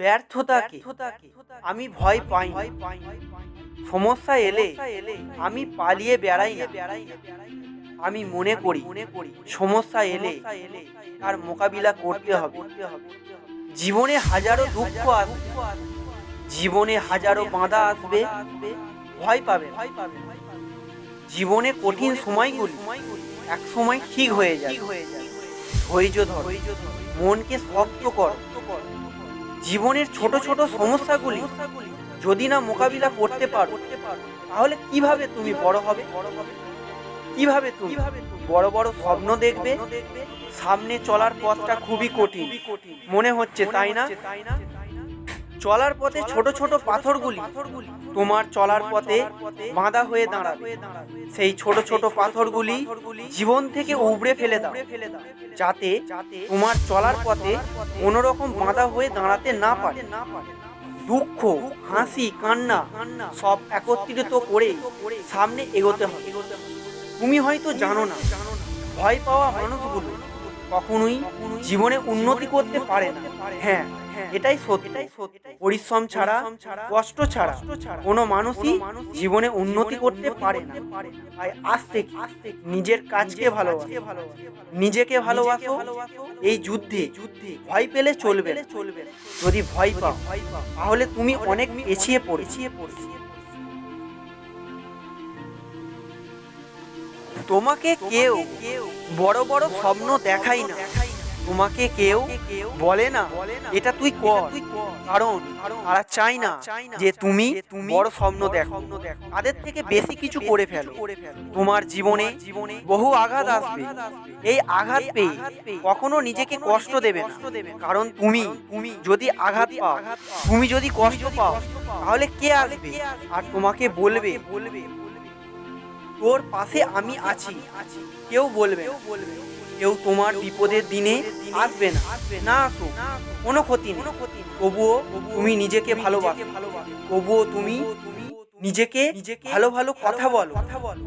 ব্যর্থতাকে আমি ভয় পাই। সমস্যা এলে আমি পালিয়ে বেড়াই না। আমি মনে করি মনে করি। সমস্যা এলে তার মোকাবিলা করতে হবে। জীবনে হাজারো দুঃখ আসবে। জীবনে হাজারো বাধা আসবে। ভয় পাবে। জীবনে কঠিন সময়গুলি এক সময় ঠিক হয়ে যায় ধৈর্য ধর। মনকে শক্ত কর। জীবনের ছোট ছোট সমস্যাগুলি যদি না মোকাবিলা করতে পারো, তাহলে কীভাবে তুমি বড় হবে? কীভাবে তুমি বড় বড় স্বপ্ন দেখবে? সামনে চলার পথটা খুবই কঠিন। মনে হচ্ছে, তাই না? চলার পথে ছোট ছোট পাথরগুলি তোমার চলার পথে বাঁধা হয়ে দাঁড়াবে। সেই ছোট ছোট পাথরগুলি জীবন থেকে উবড়ে ফেলে দাও। যাতে তোমার চলার পথে কোনো রকম বাঁধা হয়ে দাঁড়াতে না পারে। দুঃখ হাসি কান্না সব একত্রিত করে সামনে এগোতে হবে। তুমি হয়তো জানো না। ভয় পাওয়া মানুষগুলো কখনোই জীবনে উন্নতি করতে পারে না। হ্যাঁ এটাই সত্যি। পরিশ্রম ছাড়া, কষ্ট ছাড়া কোনো মানুষই জীবনে উন্নতি করতে পারে না। তাই আজ থেকে নিজের কাজকে ভালোবাসো। নিজেকে ভালোবাসো। এই যুদ্ধে ভয় পেলে চলবে চলবে যদি ভয় পাও, তাহলে তুমি অনেক পিছিয়ে পড়েছিয়ে পড়ছি। তোমাকে কেউ বড় বড় স্বপ্ন দেখাই না। তোমাকে কেউ বলে না, এটা তুই কর। কারণ তারা চাই না যে তুমি বড় স্বপ্ন দেখো। তাদের থেকে বেশি কিছু করে ফেলো। তোমার জীবনে জীবনে বহু আঘাত আসবে। এই আঘাত পেয়ে কখনো নিজেকে কষ্ট দেবে না। কারণ তুমি যদি আঘাত পাও, তুমি যদি কষ্ট পাও, তাহলে কে আসবে? আর তোমাকে বলবে বলবে তোর পাশে আমি আছি। কেউ বলবে কেউ তোমার বিপদের দিনে আসবে না। না আসো কোনো ক্ষতি নেই। তবুও তুমি নিজেকে ভালোবাসো। তবুও তুমি নিজেকে নিজেকে ভালো ভালো কথা বলো। কথা বলো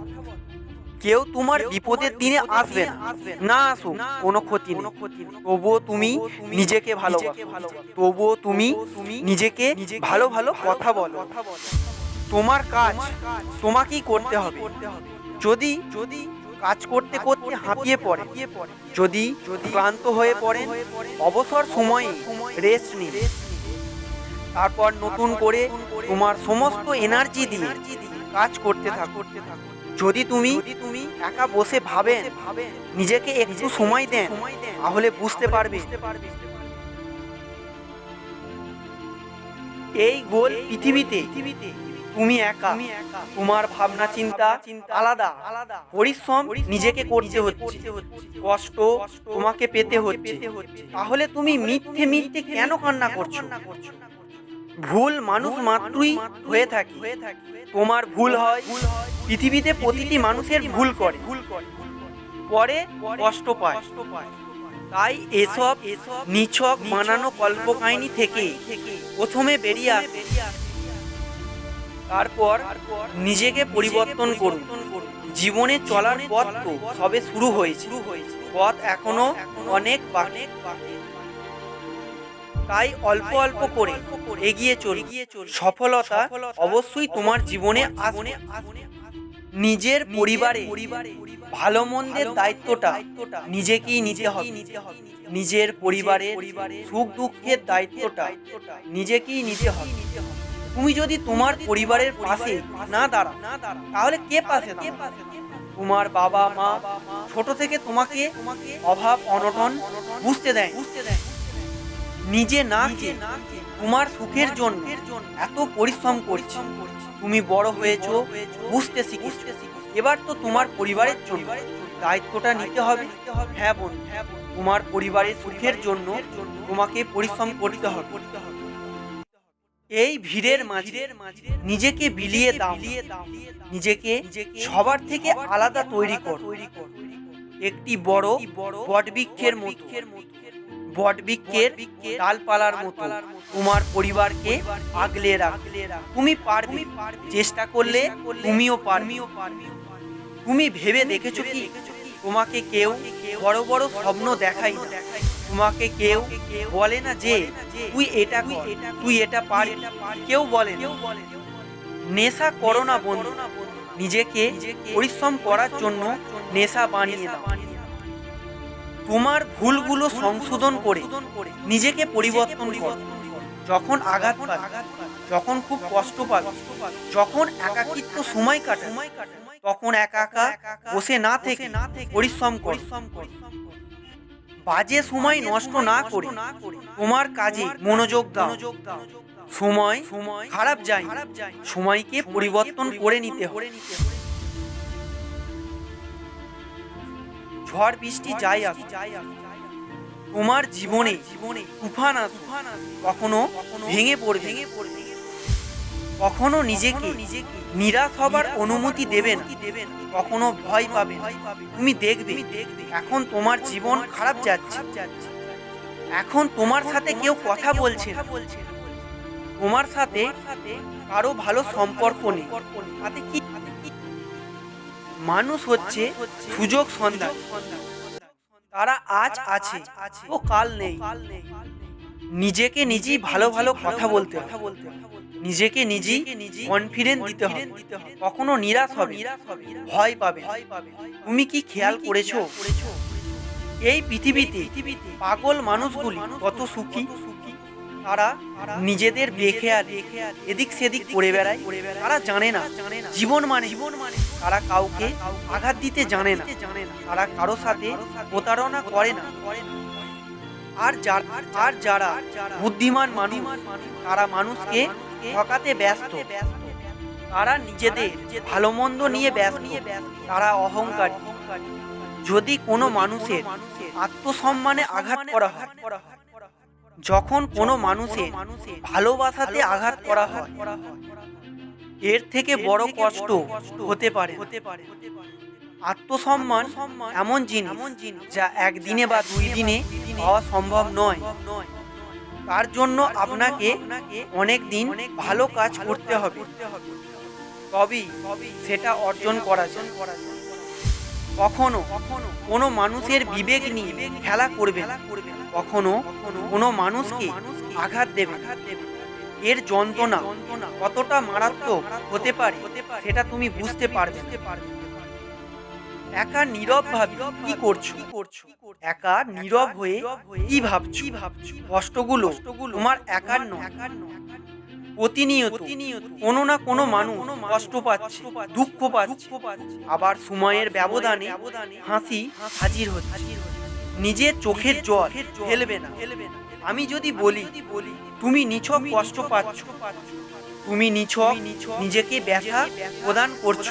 কেউ তোমার বিপদের দিনে আসবে না। আসুক, কোনো ক্ষতি নেই। তবুও তুমি নিজেকে ভালোবাসো। তবুও তুমি নিজেকে ভালো ভালো কথা বলো কথা বলো। তোমার কাজ তোমাকেই করতে হবে। যদি যদি কাজ করতে করতে হাঁপিয়ে পড়ে, যদি যদি ক্লান্ত হয়ে পড়ে, অবসর সময়ে রেস্ট নিন। তারপর নতুন করে তোমার সমস্ত এনার্জি দিয়ে কাজ করতে থাকো যদি তুমি তুমি একা বসে ভাবেন, নিজেকে একটু সময় দেন, তাহলে বুঝতে পারবে। এই গোল পৃথিবীতে পৃথিবীতে তুমি একা। তোমার ভাবনা, চিন্তা চিন্তা আলাদা। আলাদা পরিশ্রম নিজেকে করতে হচ্ছে। কষ্ট তোমাকে পেতে হচ্ছে। তাহলে তুমি মিথ্যে মিথ্যে কেন কান্না করছ? ভুল মানুষ মাত্রই হয়ে থাকে। তোমার ভুল হয়। পৃথিবীতে প্রতিটি মানুষের ভুল করে ভুল করে। পরে কষ্ট পায়। তাই এসব নিছক বানানো কল্পকাহিনী থেকে প্রথমে বেরিয়ে আসে। তারপর নিজেকে পরিবর্তন করুন। জীবনে চলার পথ তো সবে শুরু হয়েছে। পথ এখনও অনেক বাকি। তাই অল্প অল্প করে এগিয়ে চল সফলতা অবশ্যই তোমার জীবনে আসবে। নিজের পরিবারে ভালো মন্দের দায়িত্বটা নিজেকেই নিতে হবে। নিজের পরিবারে সুখ দুঃখের দায়িত্বটা নিজেকেই নিতে হবে। তুমি যদি তোমার পরিবারের পাশে না দাঁড়া না দাঁড়া তাহলে কে পাশে? তোমার বাবা মা ছোট থেকে তোমাকে অভাব, অনটন বুঝতে দেয়। বুঝতে দেয় নিজে না তোমার সুখের জন্য এত পরিশ্রম করছি। তুমি বড় হয়েছো, বুঝতে শিখেছো। এবার তো তোমার পরিবারের জন্য দায়িত্বটা নিতে হবে। হ্যাঁ বোন তোমার পরিবারের সুখের জন্য তোমাকে পরিশ্রম করতে হবে। এই ভিড়ের মাঝে নিজেকে বিলিয়ে দাও। নিজেকে সবার থেকে আলাদা তৈরি কর। তৈরি কর একটি বড় বটবৃক্ষের মতো। বটবৃক্ষের ডালপালার মতো। তোমার পরিবারকে আগলে রাখ। তুমি পারবে। চেষ্টা করলে তুমিও পারবে। তুমি ভেবে দেখেছ কি? তোমাকে কেউ বড় বড় স্বপ্ন দেখাই না। তোমাকে কেউ বলে না যে, তুই এটা তুই এটা পারি। কেউ বলে না। নেশা করো না বন্ধু। নিজেকে পরিশ্রম করার জন্য নেশা বানিয়ে দাও। তোমার ভুলগুলো সংশোধন করে নিজেকে পরিবর্তন কর। যখন আঘাত যখন খুব কষ্ট পাবে যখন একাকিত্ব সময় কাটে, তখন একা একা বসে না থেকে না থেকে পরিশ্রম কর বাজে সময় নষ্ট না করে তোমার কাজে মনোযোগ দাও সময় সময় খারাপ যায় না। সময়কে পরিবর্তন করে নিতে হবে ঝড় বৃষ্টি যাই আসুক তোমার জীবনে জীবনে তুফান আসুক। কখনো ভেঙে পড়বে ভেঙে পড়বে কখনো নিজেকে নিজেকে নিরাশ হবার অনুমতি দেবে কখনো ভয় পাবে। তুমি দেখবে, এখন তোমার জীবন খারাপ যাচ্ছে। এখন তোমার সাথে কেউ কথা বলছে না। তোমার সাথে কারও ভালো সম্পর্ক নেই। কি? মানুষ হচ্ছে সুযোগ সন্ধান। তারা আজ আছে, ও কাল নেই। নিজেকে নিজেই ভালো ভালো কথা বলতে। নিজেকে নিজেই কনফিডেন্স দিতে হবে কখনো নিরাশ হবে, ভয় পাবে তুমি কি খেয়াল করেছ? এই পৃথিবীতে পাগল মানুষগুলি কত সুখী? তারা নিজেদের বেখেয়াল, এদিক সেদিক করে বেড়ায়। তারা জানে না, জীবন মানে জীবন মানে তারা কাউকে আঘাত দিতে জানে না, তারা কারও সাথে প্রতারণা করে না। আর যার আর যারা বুদ্ধিমান মানুষ, তারা মানুষকে ঠকাতে ব্যস্ত। তারা নিজেদের ভালো মন্দ নিয়ে ব্যস্ত। তারা অহংকারী। যদি কোনো মানুষের আত্মসম্মানে আঘাত করা হয় যখন কোনো মানুষের ভালোবাসাতে আঘাত করা হয় এর থেকে বড় কষ্ট হতে পারে। হতে পারে। আত্মসম্মান এমন জিনিস যা একদিনে বা দুই দিনে পাওয়া সম্ভব নয়। তার জন্য আপনাকে অনেক দিন ভালো কাজ করতে হবে। তবেই সেটা অর্জন করা যায়। কখনো কোনো মানুষের বিবেক নিয়ে খেলা করবে কখনো কোনো মানুষকে আঘাত দেবে এর যন্ত্রণা কতটা মারাত্মক হতে পারে সেটা তুমি বুঝতে পারবে। একা নীরব ভাবে কি করছ? একা নীরব হয়ে কি ভাবছ ভাবছ? কষ্টগুলো তোমার একার নয়। প্রতিনিয়ত কোনো না কোনো মানুষ কষ্ট পাচ্ছে দুঃখ পাচ্ছে। আবার সময়ের ব্যবধানে হাসি হাজির হচ্ছে। নিজের চোখের জল ফেলবে না। আমি যদি বলি বলি তুমি নিছক কষ্ট পাচ্ছ। তুমি নিছক নিজেকে ব্যথা প্রদান করছ।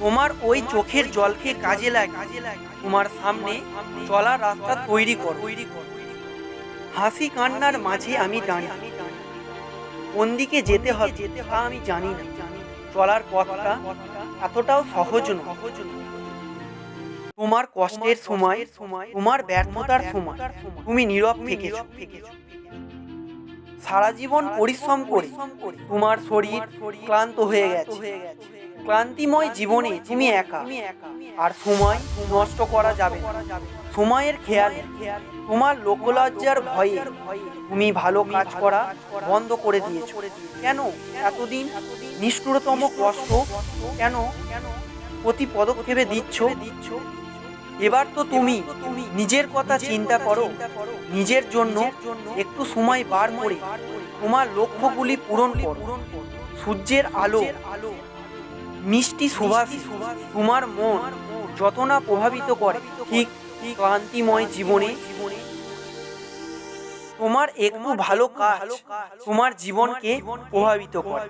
তোমার ওই চোখের জলকে কাজে লাগে তোমার সামনে চলার রাস্তা তৈরি কর। হাসি কান্নার মাঝে আমি দাঁড়িয়ে কোন দিকে যেতে হবে যেতে হয় আমি জানি না। চলার পথটা এতটাও সহজ নয়। তোমার কষ্টের সময়ের সময়, তোমার ব্যর্থতার সময়, তুমি নীরব থেকে সারা জীবন পরিশ্রম করে তোমার শরীর ক্লান্ত হয়ে গেছে। ক্লান্তিময় জীবনে তুমি একা। আর সময় নষ্ট করা যাবে। সময়ের খেয়াল তোমার লোকলজ্জার ভয়ে তুমি ভালো কাজ করা বন্ধ করে দিয়েছ। কেন এতদিন নিষ্ঠুরতম কষ্ট কেন প্রতি পদক্ষেপে দিচ্ছ? এবার তো তুমি নিজের কথা চিন্তা করো। নিজের জন্য একটু সময় বার করে তোমার লক্ষ্যগুলি পূরণ করো। সূর্যের আলো মিষ্টি সুভাষ তোমার মন যত না প্রভাবিত করে, ঠিক ক্লান্তিময় জীবনে। তোমার একটু ভালো কাজ তোমার জীবনকে প্রভাবিত করে।